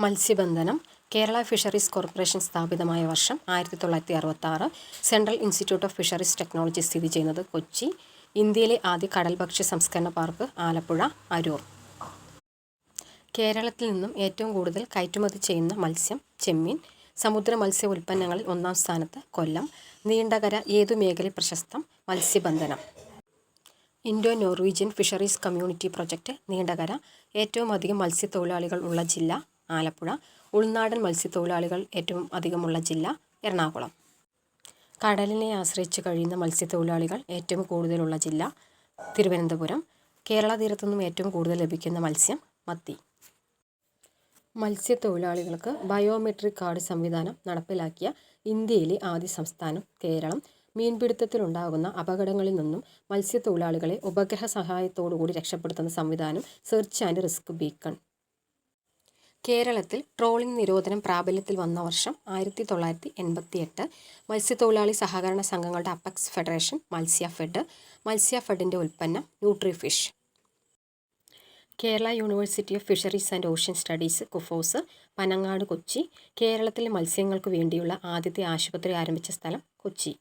മത്സ്യബന്ധനം Kerala fisheries corporation സ്ഥാപിതമായ വർഷം ആയിരത്തി തൊള്ളായിരത്തി അറുപത്താറ് central institute of fisheries technology സ്ഥിതി ചെയ്യുന്നത് കൊച്ചി. ഇന്ത്യയിലെ ആദ്യ കടൽ ഭക്ഷ്യ സംസ്കരണ പാർക്ക് ആലപ്പുഴ അരൂർ. കേരളത്തിൽ നിന്നും ഏറ്റവും കൂടുതൽ കയറ്റുമതി ചെയ്യുന്ന മത്സ്യം ചെമ്മീൻ. സമുദ്ര മത്സ്യ ഉൽപ്പന്നങ്ങളിൽ ഒന്നാം സ്ഥാനത്ത് കൊല്ലം. നീണ്ടകര ഏതു മേഖലയിൽ പ്രശസ്തം? മത്സ്യബന്ധനം. Indo Norwegian fisheries community project Neendakara. ഏറ്റവും അധികം മത്സ്യത്തൊഴിലാളികൾ ഉള്ള ജില്ല ആലപ്പുഴ ഉൾനാടൻ മത്സ്യത്തൊഴിലാളികൾ ഏറ്റവും അധികമുള്ള ജില്ല എറണാകുളം. കടലിനെ ആശ്രയിച്ച് കഴിയുന്ന മത്സ്യത്തൊഴിലാളികൾ ഏറ്റവും കൂടുതലുള്ള ജില്ല തിരുവനന്തപുരം. കേരള തീരത്തുനിന്നും ഏറ്റവും കൂടുതൽ ലഭിക്കുന്ന മത്സ്യം മത്തി. മത്സ്യത്തൊഴിലാളികൾക്ക് ബയോമെട്രിക് കാർഡ് സംവിധാനം നടപ്പിലാക്കിയ ഇന്ത്യയിലെ ആദ്യ സംസ്ഥാനം കേരളം. മീൻപിടുത്തത്തിലുണ്ടാകുന്ന അപകടങ്ങളിൽ നിന്നും മത്സ്യത്തൊഴിലാളികളെ ഉപഗ്രഹ സഹായത്തോടുകൂടി രക്ഷപ്പെടുത്തുന്ന സംവിധാനം സെർച്ച് ആൻഡ് റിസ്ക് ബീക്കൺ. കേരളത്തിൽ ട്രോളിംഗ് നിരോധനം പ്രാബല്യത്തിൽ വന്ന വർഷം ആയിരത്തി തൊള്ളായിരത്തി എൺപത്തി എട്ട് മത്സ്യത്തൊഴിലാളി സഹകരണ സംഘങ്ങളുടെ അപ്പക്സ് ഫെഡറേഷൻ മത്സ്യ ഫെഡ് മത്സ്യ ഫെഡിന്റെ ഉൽപ്പന്നം Nutrifish. Kerala university of fisheries and ocean studies KUFOS Panangad Kochi. കേരളത്തിലെ മത്സ്യങ്ങൾക്ക് വേണ്ടിയുള്ള ആദ്യത്തെ ആശുപത്രി ആരംഭിച്ച സ്ഥലം കൊച്ചി.